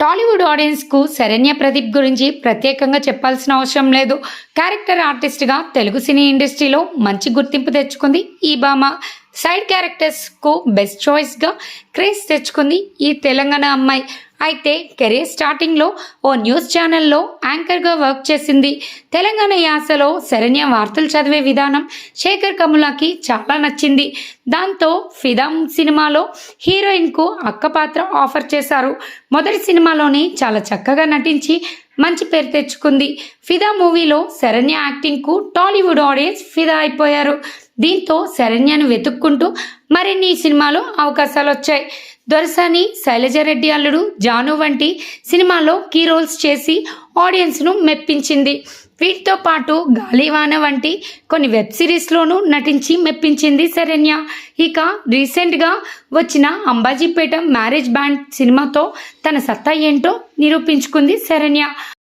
టాలీవుడ్ ఆడియన్స్కు శరణ్య ప్రదీప్ గురించి ప్రత్యేకంగా చెప్పాల్సిన అవసరం లేదు. క్యారెక్టర్ ఆర్టిస్ట్గా తెలుగు సినీ ఇండస్ట్రీలో మంచి గుర్తింపు తెచ్చుకుంది ఈ భామ. సైడ్ క్యారెక్టర్స్కు బెస్ట్ చాయిస్గా క్రేజ్ తెచ్చుకుంది ఈ తెలంగాణ అమ్మాయి. అయితే కెరీర్ స్టార్టింగ్లో ఓ న్యూస్ ఛానల్లో యాంకర్గా వర్క్ చేసింది. తెలంగాణ యాసలో శరణ్య వార్తలు చదివే విధానం శేఖర్ కమలాకి చాలా నచ్చింది. దాంతో ఫిదాం సినిమాలో హీరోయిన్కు అక్క పాత్ర ఆఫర్ చేశారు. మొదటి సినిమాలోనే చాలా చక్కగా నటించి మంచి పేరు తెచ్చుకుంది. ఫిదా మూవీలో శరణ్య యాక్టింగ్కు టాలీవుడ్ ఆడియన్స్ ఫిదా అయిపోయారు. దీంతో శరణ్యను వెతుక్కుంటూ మరిన్ని సినిమాలు అవకాశాలు వచ్చాయి దొరసాని శైలజారెడ్డి అల్లుడు జాను వంటి సినిమాలో కీ రోల్స్ చేసి ఆడియన్స్ను మెప్పించింది. వీటితో పాటు గాలివాన వంటి కొన్ని వెబ్ సిరీస్లోనూ నటించి మెప్పించింది శరణ్య. ఇక రీసెంట్గా వచ్చిన అంబాజీపేట మ్యారేజ్ బ్యాండ్ సినిమాతో తన సత్తా ఏంటో నిరూపించుకుంది శరణ్య.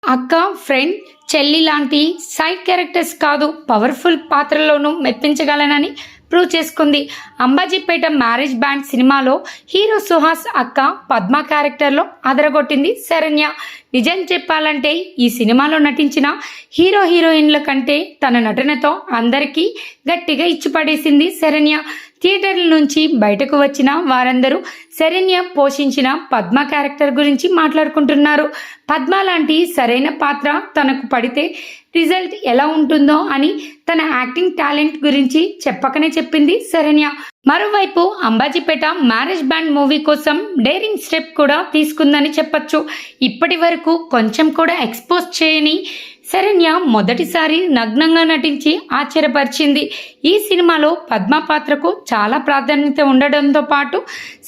అక్క ఫ్రెండ్ చెల్లి లాంటి సైడ్ క్యారెక్టర్స్ కాదు పవర్ఫుల్ పాత్రలోనూ మెప్పించగలనని ప్రూవ్ చేసుకుంది. అంబాజీపేట మ్యారేజ్ బ్యాండ్ సినిమాలో హీరో సుహాస్ అక్క పద్మ క్యారెక్టర్లో అదరగొట్టింది శరణ్య. నిజం చెప్పాలంటే ఈ సినిమాలో నటించిన హీరో హీరోయిన్ల కంటే తన నటనతో అందరికీ గట్టిగా ఇచ్చిపడేసింది శరణ్య. థియేటర్ల నుంచి బయటకు వచ్చిన వారందరూ శరణ్య పోషించిన పద్మ క్యారెక్టర్ గురించి మాట్లాడుకుంటున్నారు. పద్మ లాంటి సరైన పాత్ర తనకు పడితే రిజల్ట్ ఎలా ఉంటుందో అని తన యాక్టింగ్ టాలెంట్ గురించి చెప్పకనే చెప్పింది శరణ్య. మరోవైపు అంబాజీపేట మ్యారేజ్ బ్యాండ్ మూవీ కోసం డేరింగ్ స్టెప్ కూడా తీసుకుందని చెప్పచ్చు. ఇప్పటి వరకు కొంచెం కూడా ఎక్స్పోజ్ చేయని శరణ్య మొదటిసారి నగ్నంగా నటించి ఆశ్చర్యపరిచింది. ఈ సినిమాలో పద్మ పాత్రకు చాలా ప్రాధాన్యత ఉండడంతో పాటు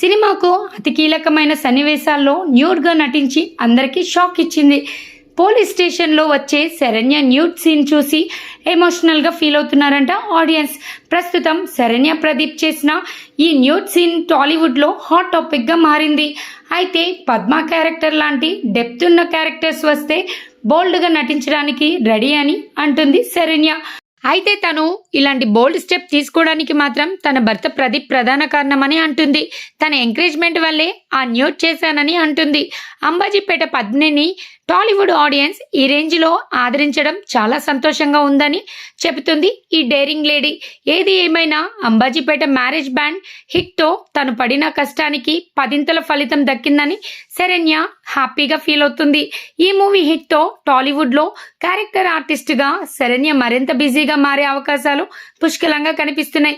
సినిమాకు అతి కీలకమైన సన్నివేశాల్లో న్యూడ్గా నటించి అందరికీ షాక్ ఇచ్చింది. పోలీస్ స్టేషన్లో వచ్చే శరణ్య న్యూడ్ సీన్ చూసి ఎమోషనల్గా ఫీల్ అవుతున్నారంట ఆడియన్స్. ప్రస్తుతం శరణ్య ప్రదీప్ చేసిన ఈ న్యూడ్ సీన్ టాలీవుడ్లో హాట్ టాపిక్గా మారింది. అయితే పద్మ క్యారెక్టర్ లాంటి డెప్త్ ఉన్న క్యారెక్టర్స్ వస్తే బోల్డ్గా నటించడానికి రెడీ అని అంటుంది శరణ్య. అయితే తను ఇలాంటి బోల్డ్ స్టెప్ తీసుకోవడానికి మాత్రం తన భర్త ప్రదీప్ ప్రధాన కారణమని అంటుంది. తన ఎంకరేజ్మెంట్ వల్లే ఆ న్యూట్ చేశానని అంటుంది. అంబాజీపేట పద్మిని టాలీవుడ్ ఆడియన్స్ ఈ రేంజ్లో ఆదరించడం చాలా సంతోషంగా ఉందని చెబుతుంది ఈ డేరింగ్ లేడీ. ఏది ఏమైనా అంబాజీపేట మ్యారేజ్ బ్యాండ్ హిట్తో తను పడిన కష్టానికి పదింతల ఫలితం దక్కిందని శరణ్య హ్యాపీగా ఫీల్ అవుతుంది. ఈ మూవీ హిట్తో టాలీవుడ్లో క్యారెక్టర్ ఆర్టిస్ట్గా శరణ్య మరింత బిజీగా మారే అవకాశాలు పుష్కలంగా కనిపిస్తున్నాయి.